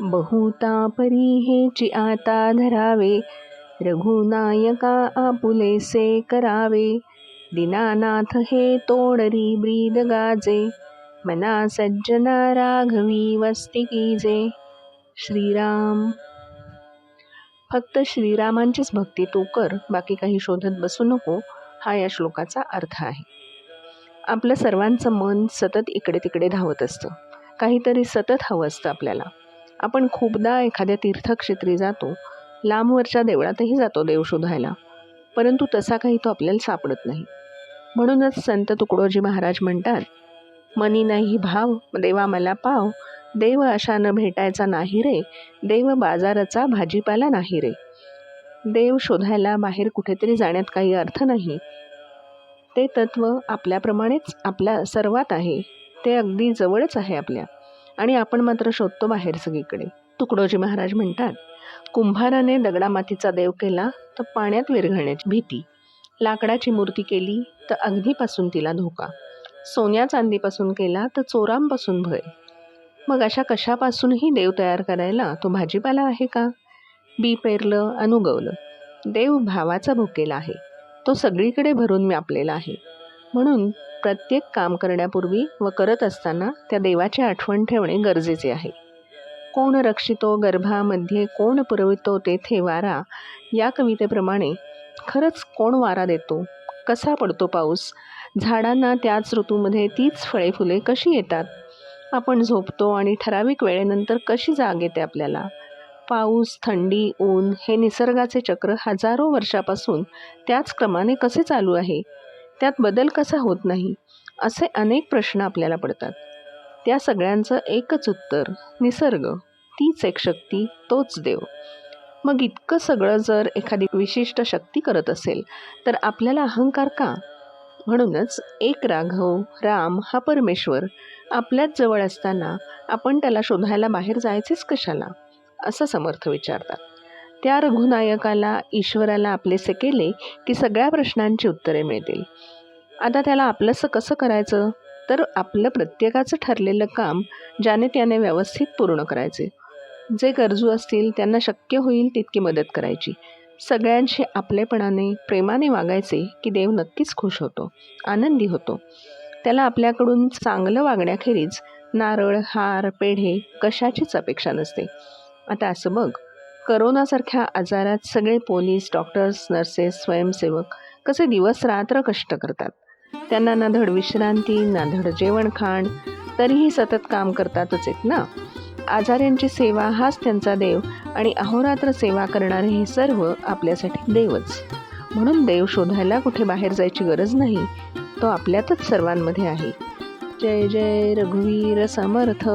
बहुता परी हेची आता धरावे. रघुनायका आपुलेसे करावे. दीनानाथ हे तोडरी ब्रीद गाजे. मना सज्जना राघवी वस्ती कीजे. श्रीराम. फक्त श्रीरामांचीच भक्ती तू कर बाकी काही शोधत बसू नको. हा या श्लोकाचा अर्थ आहे. आपलं सर्वांचं मन सतत इकडे तिकडे धावत असतं. काहीतरी सतत हवं असतं आपल्याला. आपण खूपदा एखाद्या तीर्थक्षेत्री जातो लांबवरच्या देवळातही जातो देव शोधायला. परंतु तसा काही तो आपल्याला सापडत नाही. म्हणूनच संत तुकडोजी महाराज म्हणतात मनी नाही भाव देवा मला पाव. देव अशानं भेटायचा नाही रे. देव बाजाराचा भाजीपाला नाही रे. देव शोधायला बाहेर कुठेतरी जाण्यात काही अर्थ नाही. ते तत्व आपल्याप्रमाणेच आपल्या सर्वात आहे. ते अगदी जवळच आहे आपल्या. आणि आपण मात्र शोधतो बाहेर सगळीकडे. तुकडोजी महाराज म्हणतात कुंभाराने दगडा मातीचा देव केला तर पाण्यात विरघळण्याची भीती. लाकडाची मूर्ती केली तर अग्नीपासून तिला धोका. सोन्या चांदीपासून केला तर चोरांपासून भय. मग अशा कशापासूनही देव तयार करायला तो भाजीपाला आहे का? बी पेरलं अनुगवलं देव भावाचा भुकेला आहे. तो सगळीकडे भरून व्यापलेला आहे. म्हणून प्रत्येक काम करण्यापूर्वी व करत असताना त्या देवाची आठवण ठेवणे गरजेचे आहे. कोण रक्षितो गर्भामध्ये कोण पुरवितो तेथे वारा या कवितेप्रमाणे खरंच कोण वारा देतो? कसा पडतो पाऊस? झाडांना त्याच ऋतूमध्ये तीच फळे फुले कशी येतात? आपण झोपतो आणि ठराविक वेळेनंतर कशी जाग येते आपल्याला? पाऊस थंडी ऊन हे निसर्गाचे चक्र हजारो वर्षापासून त्याच क्रमाने कसे चालू आहे? त्यात बदल कसा होत नाही असे अनेक प्रश्न आपल्याला पडतात. त्या सगळ्यांचं एकच उत्तर निसर्ग. तीच एक शक्ती तोच देव. मग इतकं सगळं जर एखादी विशिष्ट शक्ती करत असेल तर आपल्याला अहंकार का? म्हणूनच एक राघव राम हा परमेश्वर. आपल्याच जवळ असताना आपण त्याला शोधायला बाहेर जायचेच कशाला? असं समर्थ विचारतात. त्या रघुनायकाला ईश्वराला आपलेसे केले की सगळ्या प्रश्नांची उत्तरे मिळतील. आता त्याला आपलंसं कसं करायचं? तर आपलं प्रत्येकाचं ठरलेलं काम ज्याने त्याने व्यवस्थित पूर्ण करायचे. जे गरजू असतील त्यांना शक्य होईल तितकी मदत करायची. सगळ्यांशी आपलेपणाने प्रेमाने वागायचे की देव नक्कीच खुश होतो आनंदी होतो. त्याला आपल्याकडून चांगलं वागण्याखेरीज नारळ हार पेढे कशाचीच अपेक्षा नसते. आता असं बघ करोनासारख्या आजारात सगळे पोलीस डॉक्टर्स नर्सेस स्वयंसेवक कसे दिवस रात्र कष्ट करतात? त्यांना ना धड विश्रांती ना धड जेवण खाण तरीही सतत काम करतातच आहेत ना? आजाऱ्यांची सेवा हाच त्यांचा देव आणि अहोरात्र सेवा करणारे हे सर्व आपल्यासाठी देवच. म्हणून देव शोधायला कुठे बाहेर जायची गरज नाही. तो आपल्यातच सर्वांमध्ये आहे. जय जय रघुवीर समर्थ.